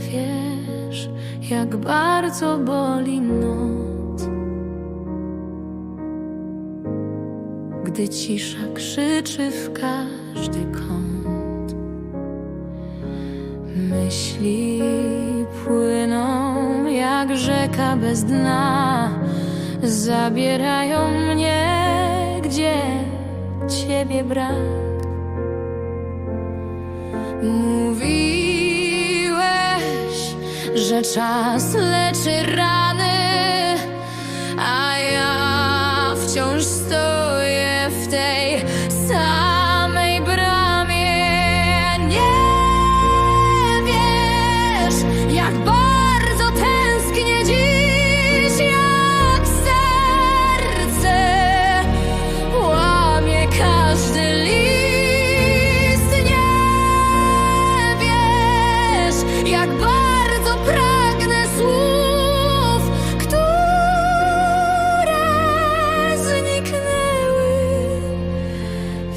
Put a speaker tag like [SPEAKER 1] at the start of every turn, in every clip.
[SPEAKER 1] wiesz, jak bardzo boli noc. Gdy cisza krzyczy w każdy kąt, myśli płyną jak rzeka bez dna, zabierają mnie, gdzie ciebie brak. Mówiłeś, że czas leczy rany, a ja wciąż stoję w tej samej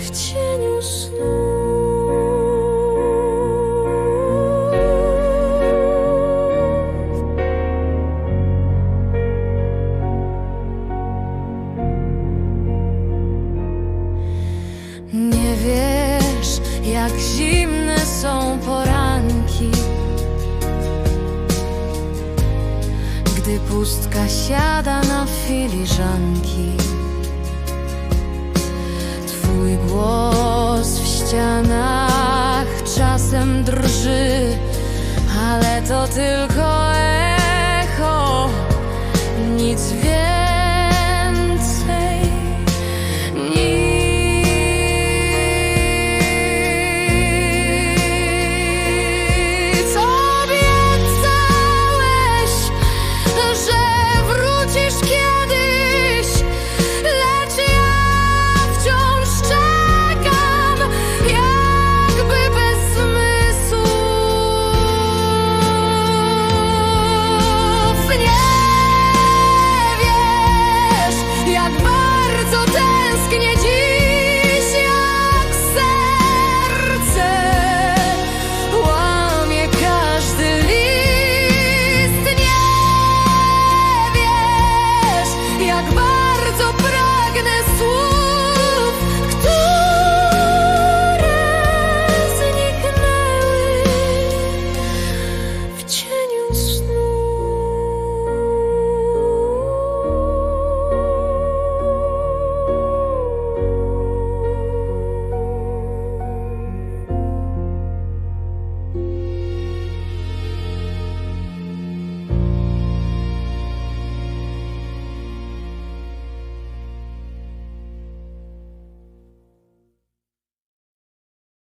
[SPEAKER 1] w cieniu snów. Nie wiesz, jak zimne są poranki, gdy pustka siada na filiżanki. Ścianach czasem drży, ale to tylko